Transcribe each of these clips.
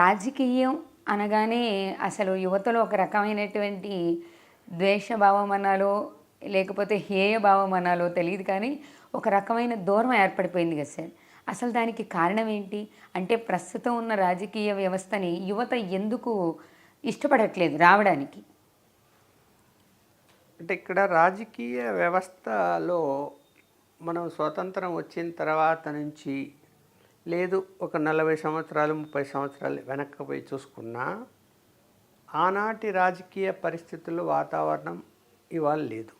రాజకీయం అనగానే అసలు యువతలో ఒక రకమైనటువంటి ద్వేషభావం అనాలో లేకపోతే హేయ అనాలో తెలియదు కానీ ఒక రకమైన దూరం ఏర్పడిపోయింది కదా సార్. అసలు దానికి కారణం ఏంటి? అంటే ప్రస్తుతం ఉన్న రాజకీయ వ్యవస్థని యువత ఎందుకు ఇష్టపడట్లేదు రావడానికి? అంటే ఇక్కడ రాజకీయ వ్యవస్థలో మనం స్వతంత్రం వచ్చిన తర్వాత నుంచి లేదు ఒక నలభై సంవత్సరాలు ముప్పై సంవత్సరాలు వెనక్కి పోయి చూసుకున్నా ఆనాటి రాజకీయ పరిస్థితుల్లో వాతావరణం ఇవాళ లేదు.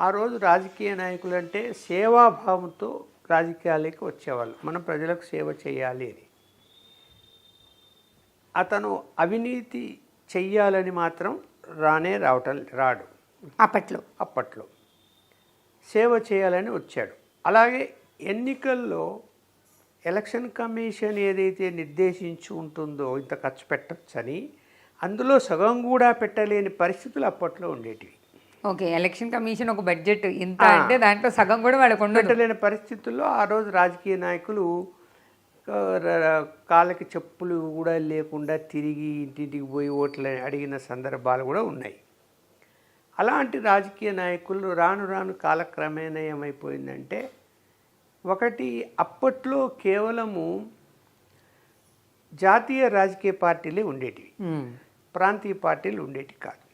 ఆ రోజు రాజకీయ నాయకులు అంటే సేవాభావంతో రాజకీయాలకి వచ్చేవాళ్ళు. మనం ప్రజలకు సేవ చేయాలి అని. అతను అవినీతి చెయ్యాలని మాత్రం రానే రావటం రాడు. అప్పట్లో. అప్పట్లో. సేవ చేయాలని వచ్చాడు. అలాగే ఎన్నికల్లో ఎలక్షన్ కమిషన్ ఏదైతే నిర్దేశించి ఉంటుందో ఇంత ఖర్చు పెట్టచ్చని అందులో సగం కూడా పెట్టలేని పరిస్థితులు అప్పట్లో ఉండేటివి. ఓకే ఎలక్షన్ కమిషన్ ఒక బడ్జెట్ ఇంత అంటే దాంట్లో సగం కూడా వాళ్ళకు పెట్టలేని పరిస్థితుల్లో ఆ రోజు రాజకీయ నాయకులు కాళ్ళకి చెప్పులు కూడా లేకుండా తిరిగి ఇంటింటికి పోయి ఓట్లు అడిగిన సందర్భాలు కూడా ఉన్నాయి. అలాంటి రాజకీయ నాయకులు రాను రాను కాలక్రమేణా ఏమైపోయిందంటే ఒకటి అప్పట్లో కేవలము జాతీయ రాజకీయ పార్టీలే ఉండేటివి. ప్రాంతీయ పార్టీలు ఉండేటి కాదు.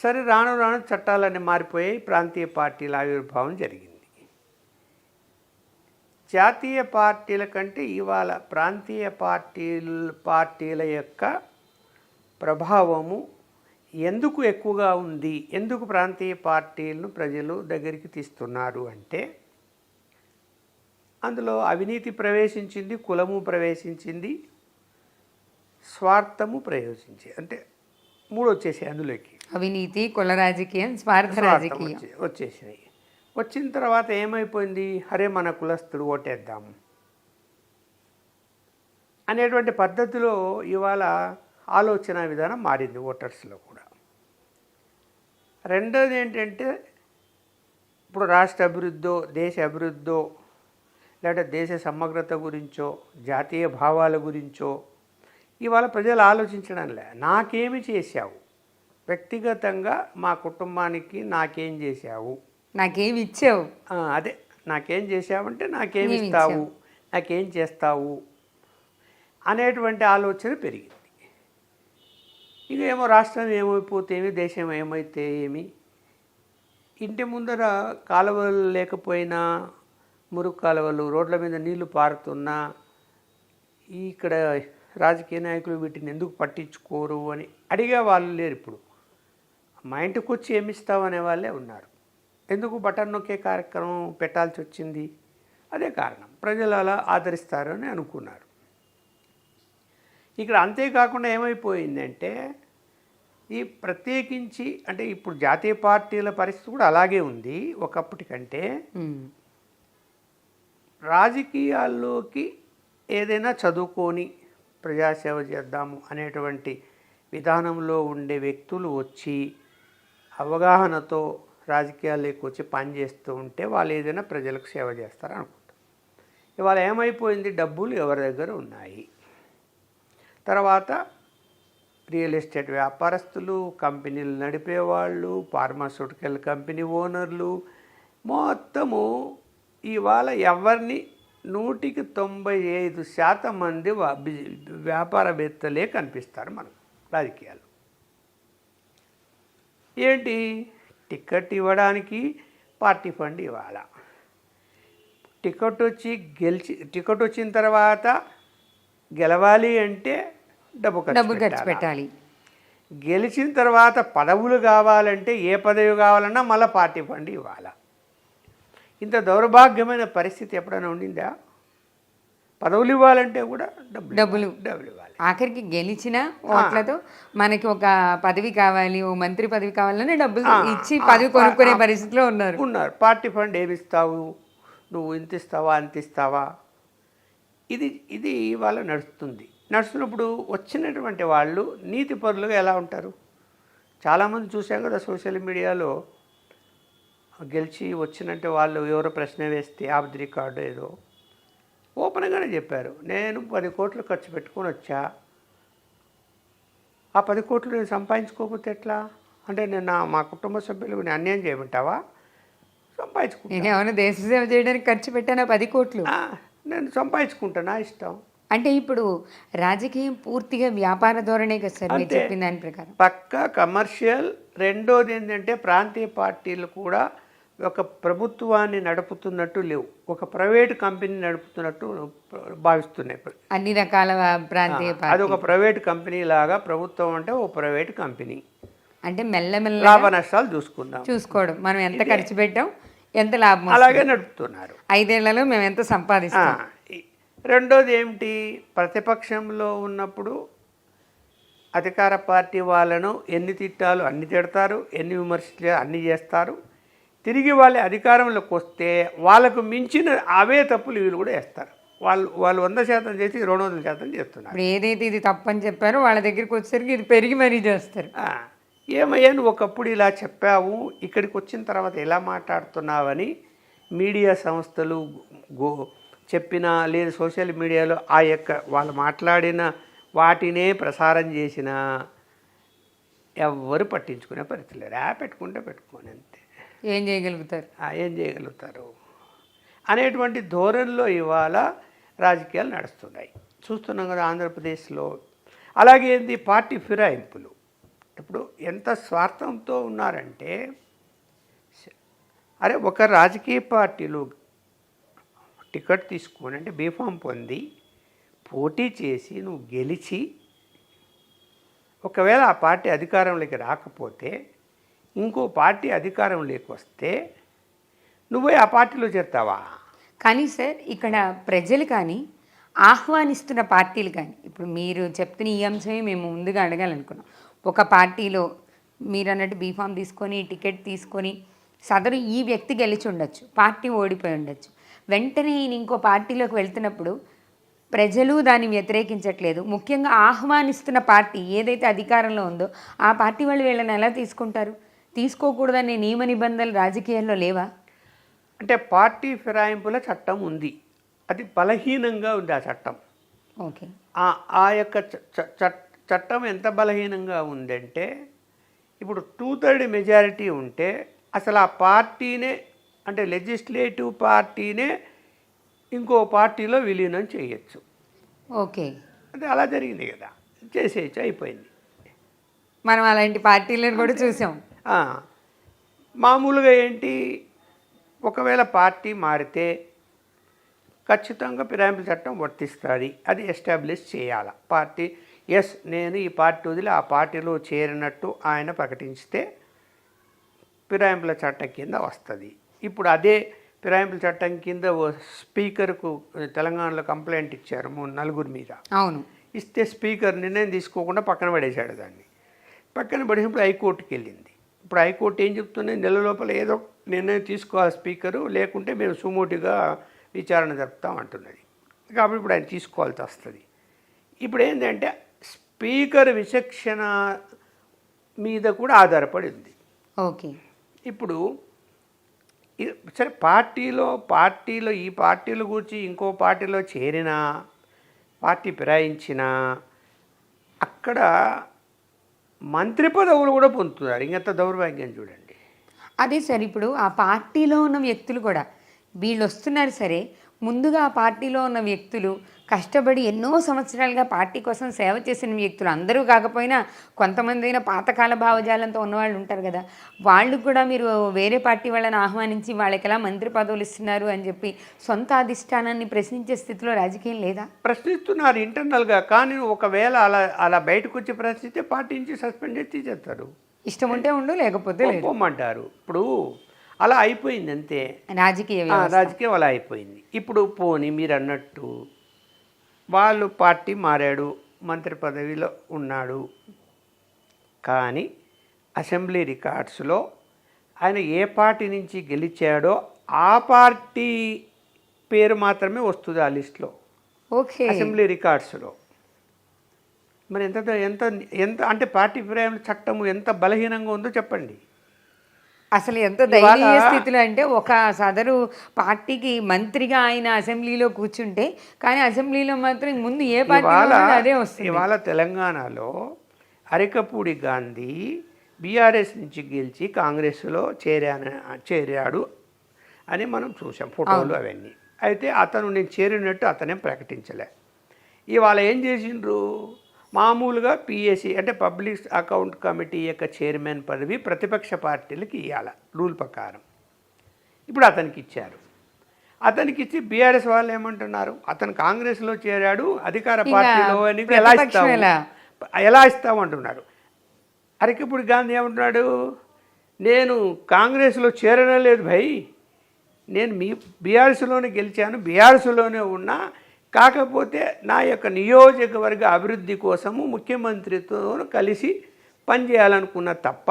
సరే రాను రాను చట్టాలన్నీ మారిపోయాయి ప్రాంతీయ పార్టీల ఆవిర్భావం జరిగింది. జాతీయ పార్టీల కంటే ఇవాళ ప్రాంతీయ పార్టీల పార్టీల యొక్క ప్రభావము ఎందుకు ఎక్కువగా ఉంది? ఎందుకు ప్రాంతీయ పార్టీలను ప్రజలు దగ్గరికి తీస్తున్నారు అంటే అందులో అవినీతి ప్రవేశించింది కులము ప్రవేశించింది స్వార్థము ప్రవేశించింది అంటే మూడు వచ్చేసాయి అందులోకి. అవినీతి కుల రాజకీయం స్వార్థ రాజకీయం. వచ్చే- వచ్చేసినాయి. వచ్చిన తర్వాత ఏమైపోయింది? అరే మన కులస్తుడు ఓటేద్దాము అనేటువంటి పద్ధతిలో ఇవాళ ఆలోచన విధానం మారింది ఓటర్స్లో కూడా. రెండోది ఏంటంటే ఇప్పుడు రాష్ట్ర అభివృద్ధో దేశ అభివృద్ధో లేకపోతే దేశ సమగ్రత గురించో జాతీయ భావాల గురించో ఇవాళ ప్రజలు ఆలోచించడం లే. నాకేమి చేశావు? వ్యక్తిగతంగా మా కుటుంబానికి నాకేం చేశావు? నాకేమి ఇచ్చావు? అదే. నాకేం చేశావంటే నాకేమి ఇస్తావు? నాకేం చేస్తావు? అనేటువంటి ఆలోచన పెరిగింది. ఇక ఏమో రాష్ట్రం ఏమైపోతే ఏమి దేశం ఏమైతే ఏమి? ఇంటి ముందర కాలువలు లేకపోయినా మురుగు కాలువలు రోడ్ల మీద నీళ్ళు పారుతున్నా ఇక్కడ రాజకీయ నాయకులు వీటిని ఎందుకు పట్టించుకోరు అని అడిగే వాళ్ళు లేరు ఇప్పుడు. మా ఇంటికి వచ్చి ఏమిస్తావు అనే వాళ్ళే ఉన్నారు. ఎందుకు బటన్ నొక్కే కార్యక్రమం పెట్టాల్సి వచ్చింది? అదే కారణం. ప్రజలు అలా ఆదరిస్తారు అని అనుకున్నారు. ఇక్కడ అంతేకాకుండా ఏమైపోయిందంటే ఈ ప్రత్యేకించి అంటే ఇప్పుడు జాతీయ పార్టీల పరిస్థితి కూడా అలాగే ఉంది ఒకప్పటికంటే. రాజకీయాల్లోకి ఏదైనా చదువుకొని ప్రజాసేవ చేద్దాము అనేటువంటి విధానంలో ఉండే వ్యక్తులు వచ్చి అవగాహనతో రాజకీయాల్లోకి వచ్చి పనిచేస్తూ ఉంటే వాళ్ళు ఏదైనా ప్రజలకు సేవ చేస్తారు అనుకుంటాం ఇవాళ ఏమైపోయింది? డబ్బులు ఎవరి దగ్గర ఉన్నాయి? తర్వాత రియల్ ఎస్టేట్ వ్యాపారస్తులు కంపెనీలు నడిపేవాళ్ళు ఫార్మాస్యూటికల్ కంపెనీ ఓనర్లు మొత్తము ఇవాళ ఎవరిని నూటికి తొంభై ఐదు శాతం మంది వ్యాపారవేత్తలే కనిపిస్తారు మనకు రాజకీయాలు ఏంటి? టికెట్ ఇవ్వడానికి పార్టీ ఫండ్ ఇవ్వాల? టికెట్ వచ్చి గెలిచి టికెట్ వచ్చిన తర్వాత గెలవాలి అంటే డబ్బు డబ్బు ఖర్చు పెట్టాలి. గెలిచిన తర్వాత పదవులు కావాలంటే ఏ పదవి కావాలన్నా మళ్ళీ పార్టీ ఫండ్ ఇవ్వాలి? ఇంత దౌర్భాగ్యమైన పరిస్థితి ఎప్పుడైనా ఉండిందా? పదవులు ఇవ్వాలంటే కూడా డబ్బులు డబ్బులు. డబ్బులు ఇవ్వాలి. ఆఖరికి గెలిచిన ఓట్లతో మనకి ఒక పదవి కావాలి ఓ మంత్రి పదవి కావాలని డబ్బులు ఇచ్చి పదవి కొనుక్కునే పరిస్థితిలో ఉన్నారు. ఉన్నారు. పార్టీ ఫండ్ ఏమి ఇస్తావు నువ్వు ఇంత ఇస్తావా అంత ఇస్తావా? ఇది ఇది ఇవాళ నడుస్తుంది. నడుస్తున్నప్పుడు వచ్చినటువంటి వాళ్ళు నీతి పరులుగా ఎలా ఉంటారు? చాలామంది చూసాం కదా సోషల్ మీడియాలో గెలిచి వచ్చినట్టే వాళ్ళు ఎవరో ప్రశ్న వేస్తే ఆఫ్ రికార్డు ఏదో ఓపెన్గానే చెప్పారు. నేను పది కోట్లు ఖర్చు పెట్టుకొని వచ్చా. ఆ పది కోట్లు నేను సంపాదించుకోకపోతే ఎట్లా? అంటే నేను నా మా కుటుంబ సభ్యులకు నేను అన్యాయం చేయమంటావా? సంపాదించుకుంటా. నేను ఏమైనా దేశ సేవ చేయడానికి ఖర్చు పెట్టానా పది కోట్లు? నేను సంపాదించుకుంటా నా ఇష్టం. అంటే ఇప్పుడు రాజకీయం పూర్తిగా వ్యాపార ధోరణే కదా సార్ మీరు. చెప్పిన దాని ప్రకారం. పక్కా కమర్షియల్ రెండోది ఏంటంటే ప్రాంతీయ పార్టీలు కూడా ఒక ప్రభుత్వాన్ని నడుపుతున్నట్టు లేవు. ఒక ప్రైవేట్ కంపెనీ నడుపుతున్నట్టు భావిస్తున్నాయి అన్ని రకాల ప్రాంతీయ అది ఒక ప్రైవేట్ కంపెనీ లాగా ప్రభుత్వం అంటే ఓ ప్రైవేట్ కంపెనీ. అంటే మెల్లమెల్ల లాభ నష్టాలు చూసుకుందాం. చూసుకోవడం. మనం ఎంత ఖర్చు పెట్టాం ఎంత లాభం. అలాగే నడుపుతున్నారు. ఐదేళ్ళలో మేము ఎంత సంపాదిస్తాం? రెండోది ఏమిటి? ప్రతిపక్షంలో ఉన్నప్పుడు అధికార పార్టీ వాళ్ళను ఎన్ని తిట్టాలు అన్ని తిడతారు ఎన్ని విమర్శలు అన్ని చేస్తారు. తిరిగి వాళ్ళ అధికారంలోకి వస్తే వాళ్ళకు మించిన అవే తప్పులు వీళ్ళు కూడా వేస్తారు. వాళ్ళు వాళ్ళు వంద శాతం చేసి రెండు వందల శాతం చేస్తున్నారు. ఏదైతే ఇది తప్పని చెప్పారో వాళ్ళ దగ్గరికి వచ్చేసరికి ఇది పెరిగి మరీ చేస్తారు. ఏమయ్యా నువ్వు ఒకప్పుడు ఇలా చెప్పావు ఇక్కడికి వచ్చిన తర్వాత ఎలా మాట్లాడుతున్నావని మీడియా సంస్థలు గో చెప్పిన లేదు సోషల్ మీడియాలో ఆ యొక్క వాళ్ళు మాట్లాడిన వాటినే ప్రసారం చేసిన ఎవ్వరు పట్టించుకునే పరిస్థితి లేరు ఆ పెట్టుకుంటే పెట్టుకోని అంతే. ఏం చేయగలుగుతారు? ఏం చేయగలుగుతారు? అనేటువంటి ధోరణిలో ఇవాళ రాజకీయాలు నడుస్తున్నాయి. చూస్తున్నాం కదా ఆంధ్రప్రదేశ్లో. అలాగే ఏంది? పార్టీ ఫిరాయింపులు. ఇప్పుడు ఎంత స్వార్థంతో ఉన్నారంటే అరే ఒక రాజకీయ పార్టీలు టికెట్ తీసుకొని అంటే బీఫామ్ పొంది పోటీ చేసి నువ్వు గెలిచి ఒకవేళ ఆ పార్టీ అధికారంలోకి రాకపోతే ఇంకో పార్టీ అధికారంలోకి వస్తే నువ్వే ఆ పార్టీలో చేరుతావా? కానీ సార్ ఇక్కడ ప్రజలు కానీ ఆహ్వానిస్తున్న పార్టీలు కానీ ఇప్పుడు మీరు చెప్తున్న ఈ అంశమే మేము ముందుగా అడగాలనుకున్నాం. ఒక పార్టీలో మీరు అన్నట్టు బీఫామ్ తీసుకొని టికెట్ తీసుకొని సదరు ఈ వ్యక్తి గెలిచి ఉండొచ్చు పార్టీ ఓడిపోయి ఉండొచ్చు. వెంటనే ఈయన ఇంకో పార్టీలోకి వెళ్తున్నప్పుడు ప్రజలు దాన్ని వ్యతిరేకించట్లేదు. ముఖ్యంగా ఆహ్వానిస్తున్న పార్టీ ఏదైతే అధికారంలో ఉందో ఆ పార్టీ వాళ్ళు వీళ్ళని ఎలా తీసుకుంటారు? తీసుకోకూడదనే నియమ నిబంధనలు రాజకీయాల్లో లేవా? అంటే పార్టీ ఫిరాయింపుల చట్టం ఉంది. అది బలహీనంగా ఉంది ఆ చట్టం. ఓకే. ఆ యొక్క చట్టం ఎంత బలహీనంగా ఉందంటే ఇప్పుడు టూ థర్డ్ మెజారిటీ ఉంటే అసలు ఆ పార్టీనే అంటే లెజిస్లేటివ్ పార్టీనే ఇంకో పార్టీలో విలీనం చేయొచ్చు. ఓకే. అంటే అలా జరిగింది కదా. చేసేయచ్చు అయిపోయింది. మనం అలాంటి పార్టీలను కూడా చూసాం. మామూలుగా ఏంటి? ఒకవేళ పార్టీ మారితే ఖచ్చితంగా ఫిరాయింపుల చట్టం వర్తిస్తుంది. అది ఎస్టాబ్లిష్ చేయాలి. పార్టీ ఎస్ నేను ఈ పార్టీ వదిలి ఆ పార్టీలో చేరినట్టు ఆయన ప్రకటించితే ఫిరాయింపుల చట్టం కింద వస్తుంది. ఇప్పుడు అదే ఫిరాయింపుల చట్టం కింద ఓ స్పీకర్కు తెలంగాణలో కంప్లైంట్ ఇచ్చారు మూడు నలుగురి మీద. అవును. ఇస్తే స్పీకర్ నిర్ణయం తీసుకోకుండా పక్కన పడేశాడు దాన్ని. పక్కన పడేసినప్పుడు హైకోర్టుకి వెళ్ళింది ఇప్పుడు హైకోర్టు ఏం చెప్తుంది? నెల లోపల ఏదో నిర్ణయం తీసుకోవాలి స్పీకరు లేకుంటే మేము సుమోటిగా విచారణ జరుపుతాం అంటున్నది. కాబట్టి ఇప్పుడు ఆయన తీసుకోవాల్సి వస్తుంది. ఇప్పుడు ఏంటంటే స్పీకర్ విచక్షణ మీద కూడా ఆధారపడి ఉంది. ఓకే. ఇప్పుడు సరే పార్టీలో పార్టీలో ఈ పార్టీల గురించి ఇంకో పార్టీలో చేరినా పార్టీ ఫిరాయించినా అక్కడ మంత్రి పదవులు కూడా పొందుతున్నారు. ఇంకెంత దౌర్భాగ్యం చూడండి. అదే సార్ ఇప్పుడు ఆ పార్టీలో ఉన్న వ్యక్తులు కూడా వీళ్ళు వస్తున్నారు సరే ముందుగా ఆ పార్టీలో ఉన్న వ్యక్తులు కష్టపడి ఎన్నో సంవత్సరాలుగా పార్టీ కోసం సేవ చేసిన వ్యక్తులు అందరూ కాకపోయినా కొంతమంది అయినా పాతకాల భావజాలంతో ఉన్నవాళ్ళు ఉంటారు కదా. వాళ్ళు కూడా మీరు వేరే పార్టీ వాళ్ళని ఆహ్వానించి వాళ్ళకి ఎలా మంత్రి పదవులు ఇస్తున్నారు అని చెప్పి సొంత అధిష్టానాన్ని ప్రశ్నించే స్థితిలో రాజకీయం లేదా? ప్రశ్నిస్తున్నారు ఇంటర్నల్గా. కానీ ఒకవేళ అలా అలా బయటకు వచ్చి ప్రశ్నిస్తే పార్టీ నుంచి సస్పెండ్ చేసి తీసేస్తారు. ఇష్టం ఉంటే ఉండు లేకపోతే లేదు. పొమ్మంటారు ఇప్పుడు అలా అయిపోయింది అంతే. రాజకీయ. రాజకీయం అలా అయిపోయింది. ఇప్పుడు పోని మీరు అన్నట్టు వాళ్ళు పార్టీ మారాడు మంత్రి పదవిలో ఉన్నాడు. కానీ అసెంబ్లీ రికార్డ్స్లో ఆయన ఏ పార్టీ నుంచి గెలిచాడో ఆ పార్టీ పేరు మాత్రమే వస్తుంది ఆ లిస్ట్లో. ఓకే. అసెంబ్లీ రికార్డ్స్లో. మరి ఎంత ఎంత ఎంత అంటే పార్టీ ఫిరాయింపుల చట్టము ఎంత బలహీనంగా ఉందో చెప్పండి. అసలు ఎంత దయనీయ స్థితిలో అంటే ఒక సదరు పార్టీకి మంత్రిగా ఆయన అసెంబ్లీలో కూర్చుంటే కానీ అసెంబ్లీలో మాత్రం ముందు ఏ పార్టీ అదే వస్తుంది. ఇవాళ తెలంగాణలో అరికపూడి గాంధీ బీఆర్ఎస్ నుంచి గెలిచి కాంగ్రెస్లో చేరాను చేరాడు అని మనం చూసాం ఫోటోలు అవన్నీ. అయితే అతను నేను చేరినట్టు అతనేం ప్రకటించలే. ఇవాళ ఏం చేసిండ్రు? మామూలుగా పిఎస్సి అంటే పబ్లిక్ అకౌంట్ కమిటీ యొక్క చైర్మన్ పదవి ప్రతిపక్ష పార్టీలకు ఇవ్వాలి రూల్ ప్రకారం. ఇప్పుడు అతనికి ఇచ్చారు. అతనికి ఇచ్చి బీఆర్ఎస్ వాళ్ళు ఏమంటున్నారు? అతను కాంగ్రెస్లో చేరాడు అధికార పార్టీలో అని ఎలా ఇస్తావు? ఎలా? ఇస్తావు అంటున్నాడు. అరకిప్పుడు గాంధీ ఏమంటున్నాడు? నేను కాంగ్రెస్లో చేరడం లేదు భయ్. నేను మీ బీఆర్ఎస్లోనే గెలిచాను బీఆర్ఎస్లోనే ఉన్నా కాకపోతే నా యొక్క నియోజకవర్గ అభివృద్ధి కోసము ముఖ్యమంత్రితో కలిసి పనిచేయాలనుకున్న తప్ప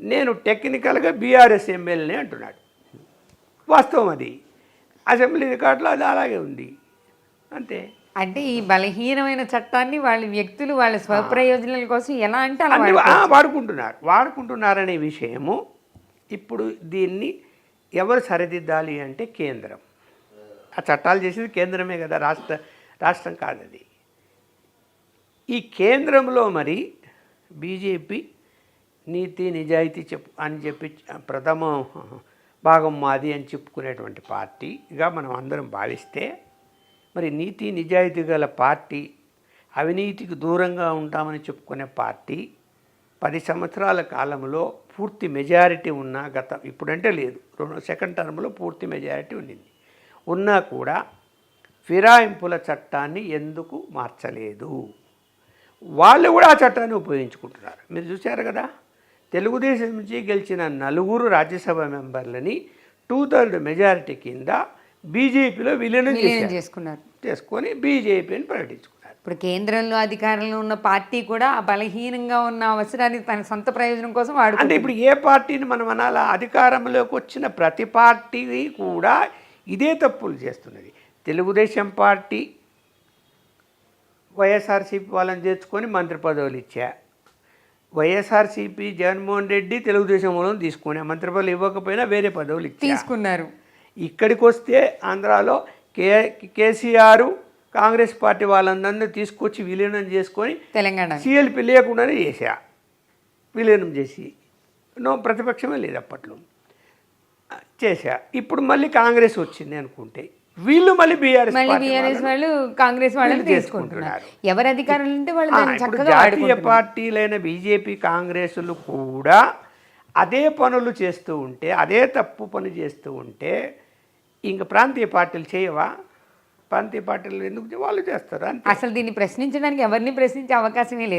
నేను టెక్నికల్గా బీఆర్ఎస్ ఎమ్మెల్యేనే అంటున్నాడు. వాస్తవం అది. అసెంబ్లీ రికార్డులో అది అలాగే ఉంది. అంతే. అంటే ఈ బలహీనమైన చట్టాన్ని వాళ్ళ వ్యక్తులు వాళ్ళ స్వప్రయోజనాల కోసం ఎలా అంటే వాడుకుంటున్నారు. వాడుకుంటున్నారనే విషయము ఇప్పుడు దీన్ని ఎవరు సరిదిద్దాలి అంటే కేంద్రం. ఆ చట్టాలు చేసేది కేంద్రమే కదా రాష్ట్ర రాష్ట్రం కాదు అది ఈ కేంద్రంలో మరి బీజేపీ నీతి నిజాయితీ చెప్పు అని చెప్పి ప్రథమ భాగం మాది అని చెప్పుకునేటువంటి పార్టీగా మనం అందరం భావిస్తే మరి నీతి నిజాయితీ గల పార్టీ అవినీతికి దూరంగా ఉంటామని చెప్పుకునే పార్టీ పది సంవత్సరాల కాలంలో పూర్తి మెజారిటీ ఉన్న గత ఇప్పుడంటే లేదు రెండు సెకండ్ టర్మ్లో పూర్తి మెజారిటీ ఉండింది. ఉన్నా కూడా ఫిరాయింపుల చట్టాన్ని ఎందుకు మార్చలేదు? వాళ్ళు కూడా ఆ చట్టాన్ని ఉపయోగించుకుంటున్నారు. మీరు చూశారు కదా? తెలుగుదేశం నుంచి గెలిచిన నలుగురు రాజ్యసభ మెంబర్లని టూ థర్డ్ మెజారిటీ కింద బీజేపీలో విలీనం చేసుకున్నారు. చేసుకొని బీజేపీని ప్రకటించుకున్నారు. ఇప్పుడు కేంద్రంలో అధికారంలో ఉన్న పార్టీ కూడా బలహీనంగా ఉన్న అవసరాన్ని తన సొంత ప్రయోజనం కోసం అంటే వాడుకుంటుంది ఇప్పుడు ఏ పార్టీని మనం అనాలా? అధికారంలోకి వచ్చిన ప్రతి పార్టీ కూడా ఇదే తప్పులు చేస్తున్నది. తెలుగుదేశం పార్టీ వైఎస్ఆర్సీపీ వాళ్ళని చేర్చుకొని మంత్రి పదవులు ఇచ్చా. వైఎస్ఆర్సీపీ జగన్మోహన్ రెడ్డి తెలుగుదేశం వాళ్ళని తీసుకునే మంత్రి పదవులు ఇవ్వకపోయినా వేరే పదవులు ఇచ్చా. తీసుకున్నారు. ఇక్కడికి వస్తే ఆంధ్రాలో కే కేసీఆర్ కాంగ్రెస్ పార్టీ వాళ్ళందరినీ తీసుకొచ్చి విలీనం చేసుకొని తెలంగాణ. సీఎల్పీ లేకుండానే చేశా. విలీనం చేసి. నో ప్రతిపక్షమే లేదు అప్పట్లో. చేశా. ఇప్పుడు మళ్ళీ కాంగ్రెస్ వచ్చింది అనుకుంటే వీళ్ళు మళ్ళీ బీఆర్ఎస్ మళ్ళీ బీఆర్ఎస్ వాళ్ళు కాంగ్రెస్ వాళ్ళని వీళ్ళు తీసుకుంటున్నారు. ఎవరు అధికారులు ఉంటే వాళ్ళు చక్కగా జాతీయ పార్టీలైన బీజేపీ కాంగ్రెస్లు కూడా అదే పనులు చేస్తూ ఉంటే అదే తప్పు పని చేస్తూ ఉంటే ఇంక ప్రాంతీయ పార్టీలు చేయవా? ప్రాంతీయ పార్టీలు ఎందుకు వాళ్ళు చేస్తారు అసలు దీన్ని ప్రశ్నించడానికి ఎవరిని ప్రశ్నించే అవకాశమే లేదు.